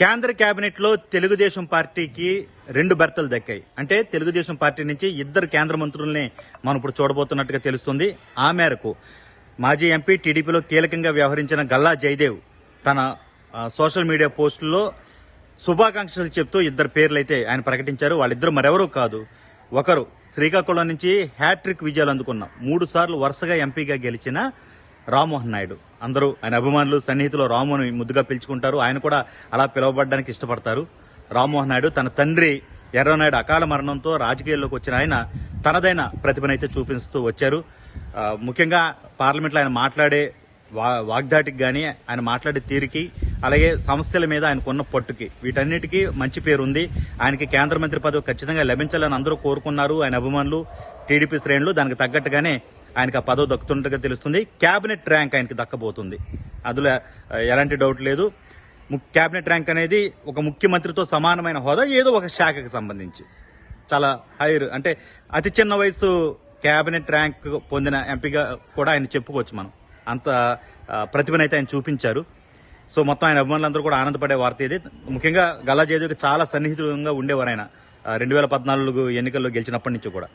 కేంద్ర కేబినెట్లో తెలుగుదేశం పార్టీకి రెండు బెర్తలు దక్కాయి. అంటే తెలుగుదేశం పార్టీ నుంచి ఇద్దరు కేంద్ర మంత్రుల్ని మనం ఇప్పుడు చూడబోతున్నట్టుగా తెలుస్తుంది. ఆ మేరకు మాజీ ఎంపీ టీడీపీలో కీలకంగా వ్యవహరించిన గల్లా జయదేవ్ తన సోషల్ మీడియా పోస్టుల్లో శుభాకాంక్షలు చెప్తూ ఇద్దరు పేర్లు అయితే ఆయన ప్రకటించారు. వాళ్ళిద్దరు మరెవరూ కాదు. ఒకరు శ్రీకాకుళం నుంచి హ్యాట్రిక్ విజయాలు అందుకున్న మూడు సార్లు వరుసగా ఎంపీగా గెలిచిన రామ్మోహన్ నాయుడు. అందరూ ఆయన అభిమానులు సన్నిహితులు రాముని ముద్దుగా పిలుచుకుంటారు. ఆయన కూడా అలా పిలువబడడానికి ఇష్టపడతారు. రామ్మోహన్ నాయుడు తన తండ్రి ఎర్రనాయుడు అకాల మరణంతో రాజకీయాల్లోకి వచ్చిన ఆయన తనదైన ప్రతిభనైతే చూపిస్తూ వచ్చారు. ముఖ్యంగా పార్లమెంట్లో ఆయన మాట్లాడే వా వాగ్దాటికి కానీ ఆయన మాట్లాడే తీరుకి అలాగే సమస్యల మీద ఆయనకున్న పట్టుకి. వీటన్నిటికీ మంచి పేరు ఉంది ఆయనకి కేంద్ర మంత్రి పదవి ఖచ్చితంగా లభించాలని అందరూ కోరుకున్నారు. ఆయన అభిమానులు టీడీపీ శ్రేణులు దానికి తగ్గట్టుగానే ఆయనకు ఆ పదవి దక్కుతున్నట్టుగా తెలుస్తుంది. క్యాబినెట్ ర్యాంక్ ఆయనకి దక్కబోతుంది. అందులో ఎలాంటి డౌట్ లేదు. క్యాబినెట్ ర్యాంక్ అనేది ఒక ముఖ్యమంత్రితో సమానమైన హోదా ఏదో ఒక శాఖకు సంబంధించి. చాలా హైర్ అంటే అతి చిన్న వయసు క్యాబినెట్ ర్యాంక్ పొందిన ఎంపీగా కూడా ఆయన చెప్పుకోవచ్చు మనం. అంత ప్రతిభనైతే ఆయన చూపించారు. సో మొత్తం ఆయన అభిమానులందరూ కూడా ఆనందపడే వార్త ఇది. ముఖ్యంగా గల్లా జయదేవ్కి చాలా సన్నిహితంగా ఉండేవారు ఆయన రెండు వేల పద్నాలుగు ఎన్నికల్లో గెలిచినప్పటి నుంచి కూడా.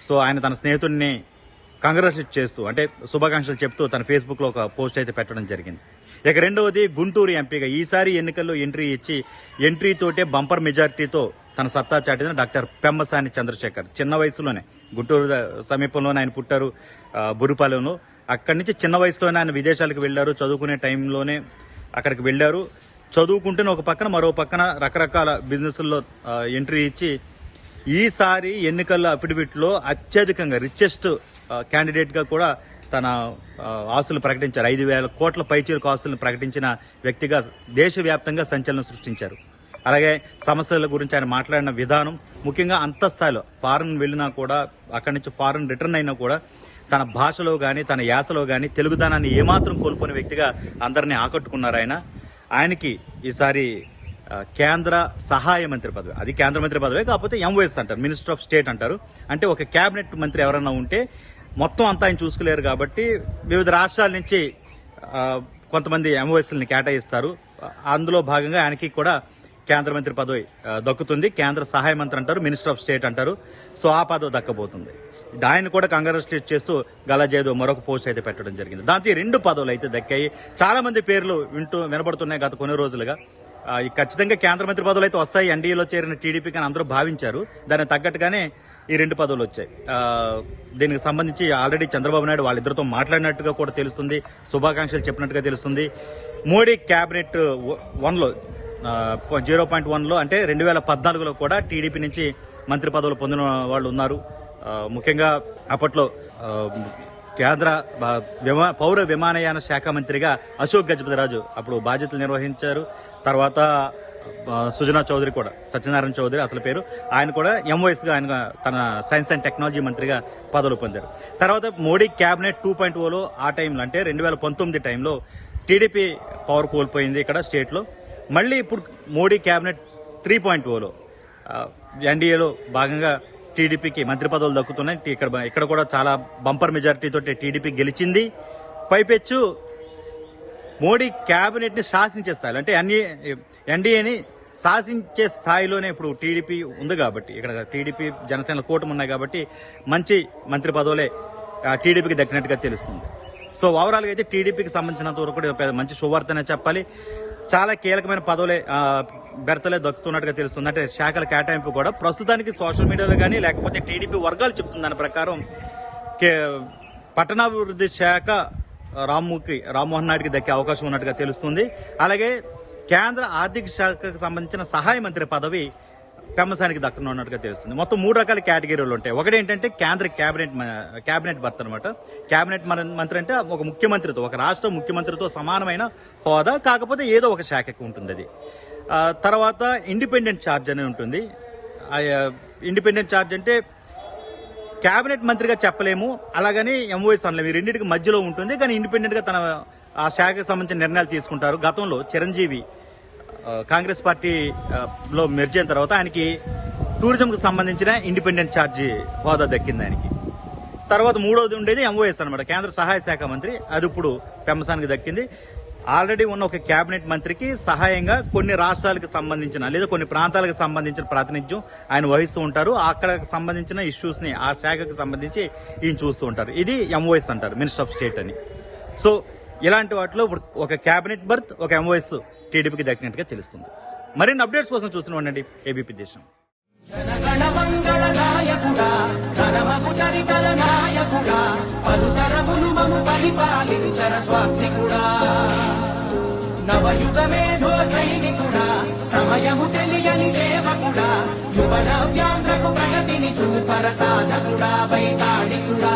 సో ఆయన తన స్నేహితుడిని కంగ్రాచులేట్ చేస్తూ అంటే శుభాకాంక్షలు చెప్తూ తన ఫేస్బుక్లో ఒక పోస్ట్ అయితే పెట్టడం జరిగింది. ఇక రెండవది గుంటూరు ఎంపీగా ఈసారి ఎన్నికల్లో ఎంట్రీ ఇచ్చి ఎంట్రీతోటే బంపర్ మెజార్టీతో తన సత్తా చాటిన డాక్టర్ పెమ్మసాని చంద్రశేఖర్. చిన్న వయసులోనే గుంటూరు సమీపంలోనే ఆయన పుట్టారు బురుపాలెంలో. అక్కడి నుంచి చిన్న వయసులోనే ఆయన విదేశాలకు వెళ్ళారు చదువుకునే టైంలోనే అక్కడికి వెళ్ళారు. చదువుకుంటేనే ఒక పక్కన మరో పక్కన రకరకాల బిజినెస్ల్లో ఎంట్రీ ఇచ్చి ఈసారి ఎన్నికల అఫిడవిట్లో అత్యధికంగా రిచెస్ట్ క్యాండిడేట్గా కూడా తన ఆస్తులు ప్రకటించారు. ఐదు వేల కోట్ల పైచీలకు ఆస్తులను ప్రకటించిన వ్యక్తిగా దేశవ్యాప్తంగా సంచలనం సృష్టించారు. అలాగే సమస్యల గురించి ఆయన మాట్లాడిన విధానం ముఖ్యంగా అంతస్థాయిలో ఫారెన్ వెళ్ళినా కూడా అక్కడి నుంచి ఫారెన్ రిటర్న్ అయినా కూడా తన భాషలో కానీ తన యాసలో కానీ తెలుగుదనాన్ని ఏమాత్రం కోల్పోయిన వ్యక్తిగా అందరినీ ఆకట్టుకున్నారు ఆయన. ఆయనకి ఈసారి కేంద్ర సహాయ మంత్రి పదవి అది కేంద్ర మంత్రి పదవి కాకపోతే ఎంఓఎస్ అంటారు మినిస్టర్ ఆఫ్ స్టేట్ అంటారు. అంటే ఒక కేబినెట్ మంత్రి ఎవరన్నా ఉంటే మొత్తం అంతా ఆయన చూసుకోలేరు కాబట్టి వివిధ రాష్ట్రాల నుంచి కొంతమంది ఎంఓఎస్ఎల్ని కేటాయిస్తారు. అందులో భాగంగా ఆయనకి కూడా కేంద్ర మంత్రి పదవి దక్కుతుంది. కేంద్ర సహాయ మంత్రి అంటారు మినిస్టర్ ఆఫ్ స్టేట్ అంటారు. సో ఆ పదవి దక్కబోతుంది. దాన్ని కూడా కంగ్రాచులేట్ చేస్తూ గలజేదో మరొక పోస్ట్ అయితే పెట్టడం జరిగింది. దాంతో ఈ రెండు పదవులు అయితే దక్కాయి. చాలా మంది పేర్లు వింటూ వినబడుతున్నాయి గత కొన్ని రోజులుగా. ఈ ఖచ్చితంగా కేంద్ర మంత్రి పదవులు అయితే వస్తాయి. ఎన్డీఏలో చేరిన టీడీపీకి అని అందరూ భావించారు. దానికి తగ్గట్టుగానే ఈ రెండు పదవులు వచ్చాయి. దీనికి సంబంధించి ఆల్రెడీ చంద్రబాబు నాయుడు వాళ్ళిద్దరితో మాట్లాడినట్టుగా కూడా తెలుస్తుంది. శుభాకాంక్షలు చెప్పినట్టుగా తెలుస్తుంది. మోడీ క్యాబినెట్ వన్లో జీరో పాయింట్ వన్లో అంటే రెండు వేల పద్నాలుగులో కూడా టీడీపీ నుంచి మంత్రి పదవులు పొందిన వాళ్ళు ఉన్నారు. ముఖ్యంగా అప్పట్లో కేంద్ర విమా పౌర విమానయాన శాఖ మంత్రిగా అశోక్ గజపతిరాజు అప్పుడు బాధ్యతలు నిర్వహించారు. తర్వాత సుజనా చౌదరి కూడా సత్యనారాయణ చౌదరి అసలు పేరు. ఆయన కూడా ఎంఓఎస్గా ఆయన తన సైన్స్ అండ్ టెక్నాలజీ మంత్రిగా పదవులు పొందారు. తర్వాత మోడీ క్యాబినెట్ టూ పాయింట్ ఓలో ఆ టైంలో అంటే రెండు వేల పంతొమ్మిది టైంలో టీడీపీ పవర్ కోల్పోయింది ఇక్కడ స్టేట్లో. మళ్ళీ ఇప్పుడు మోడీ క్యాబినెట్ త్రీ పాయింట్ ఓలో ఎన్డీఏలో భాగంగా టీడీపీకి మంత్రి పదవులు దక్కుతున్నాయి. ఇక్కడ ఇక్కడ కూడా చాలా బంపర్ మెజారిటీతో టీడీపీ గెలిచింది. పైపెచ్చు మోడీ క్యాబినెట్ని శాసించే స్థాయిలో అంటే అన్ని ఎన్డీఏని శాసించే స్థాయిలోనే ఇప్పుడు టీడీపీ ఉంది కాబట్టి ఇక్కడ టీడీపీ జనసేన కూటమి ఉన్నాయి కాబట్టి మంచి మంత్రి పదవులే టీడీపీకి దక్కినట్టుగా తెలుస్తుంది. సో ఓవరాల్గా అయితే టీడీపీకి సంబంధించినంత వరకు కూడా పెద్ద మంచి శుభవార్తనే చెప్పాలి. చాలా కీలకమైన పదవులే బెర్తలే దక్కుతున్నట్టుగా తెలుస్తుంది. అంటే శాఖల కేటాయింపు కూడా ప్రస్తుతానికి సోషల్ మీడియాలో కానీ లేకపోతే టీడీపీ వర్గాలు చెప్తున్న దాని ప్రకారం కే- పట్టణాభివృద్ధి శాఖ రామ్ముకి రామ్మోహన్ నాయుడికి దక్కే అవకాశం ఉన్నట్టుగా తెలుస్తుంది. అలాగే కేంద్ర ఆర్థిక శాఖకు సంబంధించిన సహాయ మంత్రి పదవి పెమ్మసానికి దక్కనున్నట్టుగా తెలుస్తుంది. మొత్తం మూడు రకాల కేటగిరీలు ఉంటాయి. ఒకటి ఏంటంటే కేంద్ర కేబినెట్ మ- కేబినెట్ భర్త అనమాట కేబినెట్ మన- మంత్రి అంటే ఒక ముఖ్యమంత్రితో ఒక రాష్ట్ర ముఖ్యమంత్రితో సమానమైన హోదా కాకపోతే ఏదో ఒక శాఖకు ఉంటుంది అది. తర్వాత ఇండిపెండెంట్ ఛార్జ్ అని ఉంటుంది. ఇండిపెండెంట్ ఛార్జ్ అంటే కేబినెట్ మంత్రిగా చెప్పలేము. అలాగని ఎంఓఎస్ అనలేము ఈ రెండింటికి మధ్యలో ఉంటుంది. కానీ ఇండిపెండెంట్గా తన ఆ శాఖకు సంబంధించిన నిర్ణయాలు తీసుకుంటారు. గతంలో చిరంజీవి కాంగ్రెస్ పార్టీలో మెర్జ్ అయిన తర్వాత ఆయనకి టూరిజంకి సంబంధించిన ఇండిపెండెంట్ ఛార్జీ హోదా దక్కింది ఆయనకి. తర్వాత మూడవది ఉండేది ఎంఓఎస్ అనమాట కేంద్ర సహాయ శాఖ మంత్రి. అది ఇప్పుడు పెంబసానికి దక్కింది. ఆల్రెడీ ఉన్న ఒక కేబినెట్ మంత్రికి సహాయంగా కొన్ని రాష్ట్రాలకు సంబంధించిన లేదా కొన్ని ప్రాంతాలకు సంబంధించిన ప్రాతినిధ్యం ఆయన వహిస్తూ ఉంటారు. అక్కడ సంబంధించిన ఇష్యూస్ని ఆ శాఖకు సంబంధించి ఈయన చూస్తూ ఉంటారు. ఇది ఎంఓఎస్ అంటారు మినిస్టర్ ఆఫ్ స్టేట్ అని. సో ఇలాంటి వాటిలో ఇప్పుడు ఒక కేబినెట్ బర్త్ ఒక ఎంఓఎస్ టీడీపీకి దక్కినట్టుగా తెలుస్తుంది. మరిన్ని అప్డేట్స్ కోసం చూస్తూనే ఉండండి ఏబీపీ దేశం. పరిపాలించర స్వామి కూడా నవయుగ మేధో సైనికుడా సమయము తెలియని సేవకుడా యువన వ్యాంధ్రకు ప్రగతిని చూపర సాధకుడా వైతాడికుడా